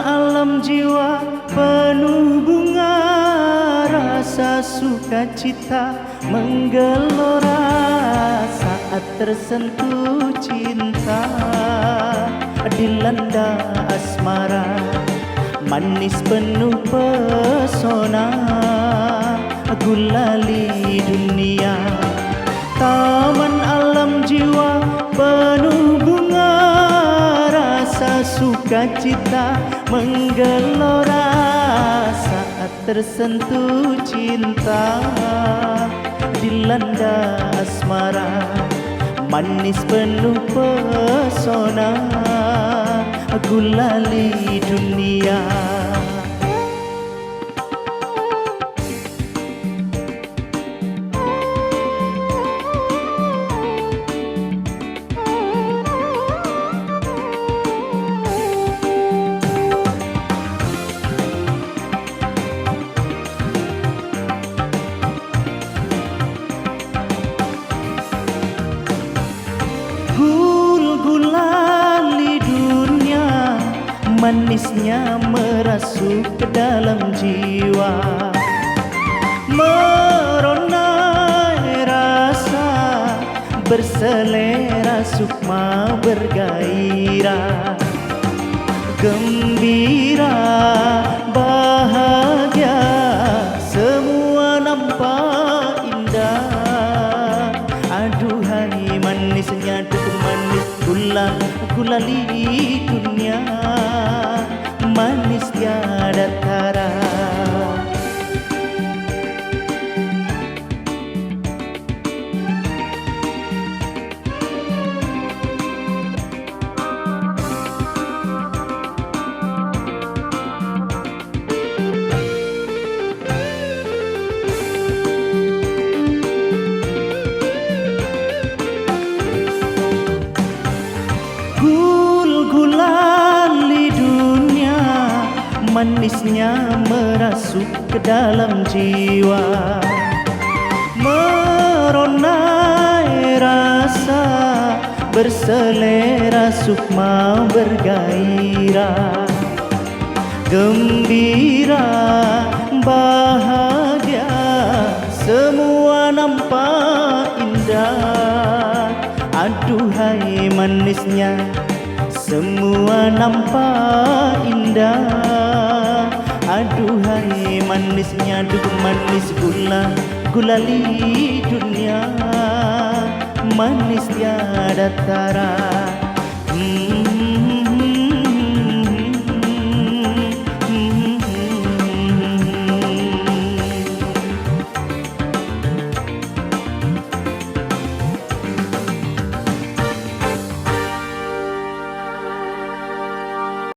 alam jiwa penuh bunga rasa sukacita menggelora saat tersentuh cinta. Dilanda asmara manis penuh pesona gulali dunia. Taman sukacita menggelora saat tersentuh cinta. Dilanda asmara manis penuh pesona gulali dunia Manisnya merasuk ke dalam jiwa. Meronai rasa Berselera sukma bergairah. Gembira bahagia Semua nampak indah. Aduhai manisnya tuh manis gula Gulali dunia Manis tiada tara Manisnya merasuk ke dalam jiwa. Meronai rasa Berselera sukma bergairah. Gembira bahagia Semua nampak indah. Aduhai manisnya Semua nampak indah Aduhai manisnya Duh manis gula Gulali dunia Manis tiada tara hmm.